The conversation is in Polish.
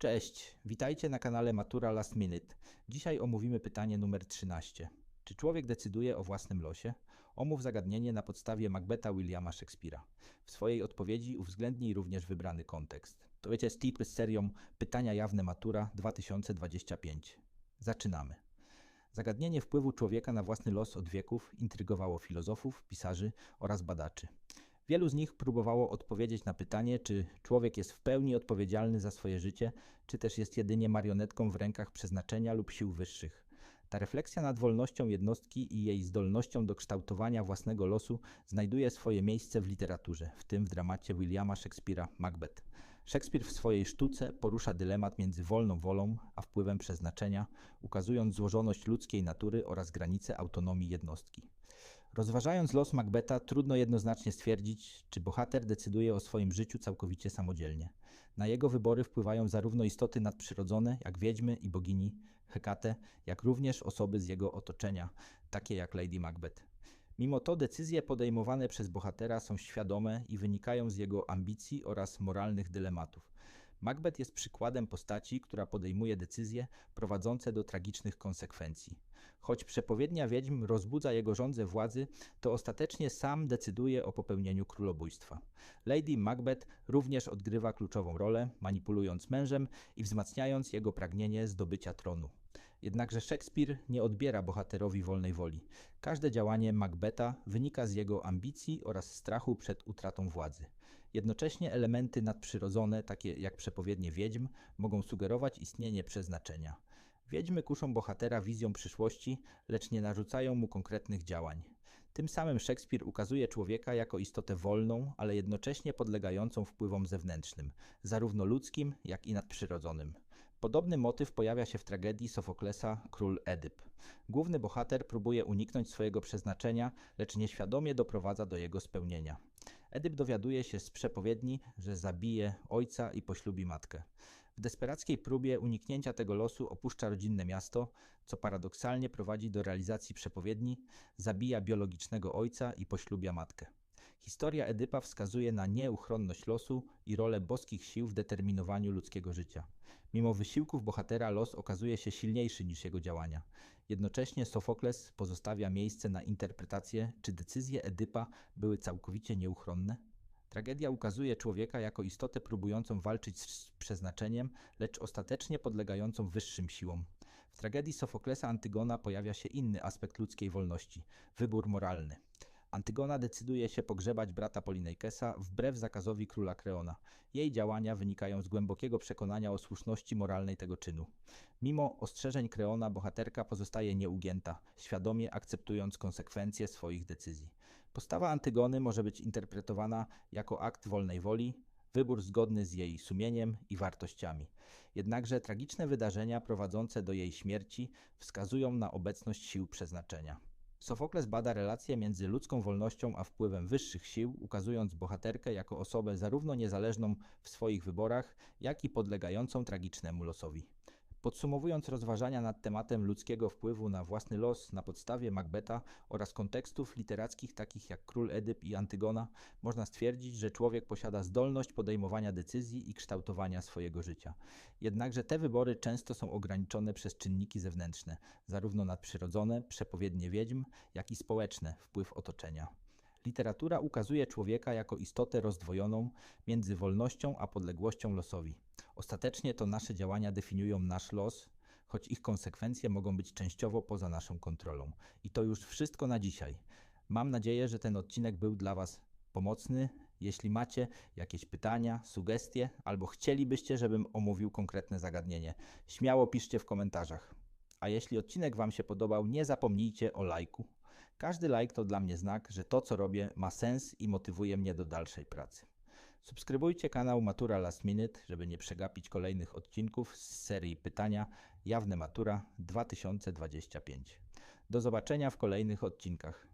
Cześć, witajcie na kanale Matura Last Minute. Dzisiaj omówimy pytanie numer 13. Czy człowiek decyduje o własnym losie? Omów zagadnienie na podstawie Macbeta Williama Shakespeare'a. W swojej odpowiedzi uwzględnij również wybrany kontekst. To wiecie, tipy z serią Pytania jawne Matura 2025. Zaczynamy. Zagadnienie wpływu człowieka na własny los od wieków intrygowało filozofów, pisarzy oraz badaczy. Wielu z nich próbowało odpowiedzieć na pytanie, czy człowiek jest w pełni odpowiedzialny za swoje życie, czy też jest jedynie marionetką w rękach przeznaczenia lub sił wyższych. Ta refleksja nad wolnością jednostki i jej zdolnością do kształtowania własnego losu znajduje swoje miejsce w literaturze, w tym w dramacie Williama Shakespeare'a Macbeth. Szekspir w swojej sztuce porusza dylemat między wolną wolą a wpływem przeznaczenia, ukazując złożoność ludzkiej natury oraz granice autonomii jednostki. Rozważając los Macbeta, trudno jednoznacznie stwierdzić, czy bohater decyduje o swoim życiu całkowicie samodzielnie. Na jego wybory wpływają zarówno istoty nadprzyrodzone, jak wiedźmy i bogini Hekate, jak również osoby z jego otoczenia, takie jak Lady Macbeth. Mimo to decyzje podejmowane przez bohatera są świadome i wynikają z jego ambicji oraz moralnych dylematów. Macbeth jest przykładem postaci, która podejmuje decyzje prowadzące do tragicznych konsekwencji. Choć przepowiednia wiedźm rozbudza jego żądzę władzy, to ostatecznie sam decyduje o popełnieniu królobójstwa. Lady Macbeth również odgrywa kluczową rolę, manipulując mężem i wzmacniając jego pragnienie zdobycia tronu. Jednakże Szekspir nie odbiera bohaterowi wolnej woli. Każde działanie Macbeta wynika z jego ambicji oraz strachu przed utratą władzy. Jednocześnie elementy nadprzyrodzone, takie jak przepowiednie wiedźm, mogą sugerować istnienie przeznaczenia. Wiedźmy kuszą bohatera wizją przyszłości, lecz nie narzucają mu konkretnych działań. Tym samym Szekspir ukazuje człowieka jako istotę wolną, ale jednocześnie podlegającą wpływom zewnętrznym, zarówno ludzkim, jak i nadprzyrodzonym. Podobny motyw pojawia się w tragedii Sofoklesa Król Edyp. Główny bohater próbuje uniknąć swojego przeznaczenia, lecz nieświadomie doprowadza do jego spełnienia. Edyp dowiaduje się z przepowiedni, że zabije ojca i poślubi matkę. W desperackiej próbie uniknięcia tego losu opuszcza rodzinne miasto, co paradoksalnie prowadzi do realizacji przepowiedni, zabija biologicznego ojca i poślubia matkę. Historia Edypa wskazuje na nieuchronność losu i rolę boskich sił w determinowaniu ludzkiego życia. Mimo wysiłków bohatera los okazuje się silniejszy niż jego działania. Jednocześnie Sofokles pozostawia miejsce na interpretację, czy decyzje Edypa były całkowicie nieuchronne. Tragedia ukazuje człowieka jako istotę próbującą walczyć z przeznaczeniem, lecz ostatecznie podlegającą wyższym siłom. W tragedii Sofoklesa Antygona pojawia się inny aspekt ludzkiej wolności wybór moralny. Antygona decyduje się pogrzebać brata Polinejkesa wbrew zakazowi króla Kreona. Jej działania wynikają z głębokiego przekonania o słuszności moralnej tego czynu. Mimo ostrzeżeń Kreona bohaterka pozostaje nieugięta, świadomie akceptując konsekwencje swoich decyzji. Postawa Antygony może być interpretowana jako akt wolnej woli, wybór zgodny z jej sumieniem i wartościami. Jednakże tragiczne wydarzenia prowadzące do jej śmierci wskazują na obecność sił przeznaczenia. Sofokles bada relacje między ludzką wolnością a wpływem wyższych sił, ukazując bohaterkę jako osobę zarówno niezależną w swoich wyborach, jak i podlegającą tragicznemu losowi. Podsumowując rozważania nad tematem ludzkiego wpływu na własny los na podstawie Macbeta oraz kontekstów literackich takich jak Król Edyp i Antygona, można stwierdzić, że człowiek posiada zdolność podejmowania decyzji i kształtowania swojego życia. Jednakże te wybory często są ograniczone przez czynniki zewnętrzne, zarówno nadprzyrodzone, przepowiednie wiedźm, jak i społeczne, wpływ otoczenia. Literatura ukazuje człowieka jako istotę rozdwojoną między wolnością a podległością losowi. Ostatecznie to nasze działania definiują nasz los, choć ich konsekwencje mogą być częściowo poza naszą kontrolą. I to już wszystko na dzisiaj. Mam nadzieję, że ten odcinek był dla Was pomocny. Jeśli macie jakieś pytania, sugestie albo chcielibyście, żebym omówił konkretne zagadnienie, śmiało piszcie w komentarzach. A jeśli odcinek Wam się podobał, nie zapomnijcie o lajku. Każdy like to dla mnie znak, że to co robię ma sens i motywuje mnie do dalszej pracy. Subskrybujcie kanał Matura Last Minute, żeby nie przegapić kolejnych odcinków z serii pytania Jawne Matura 2025. Do zobaczenia w kolejnych odcinkach.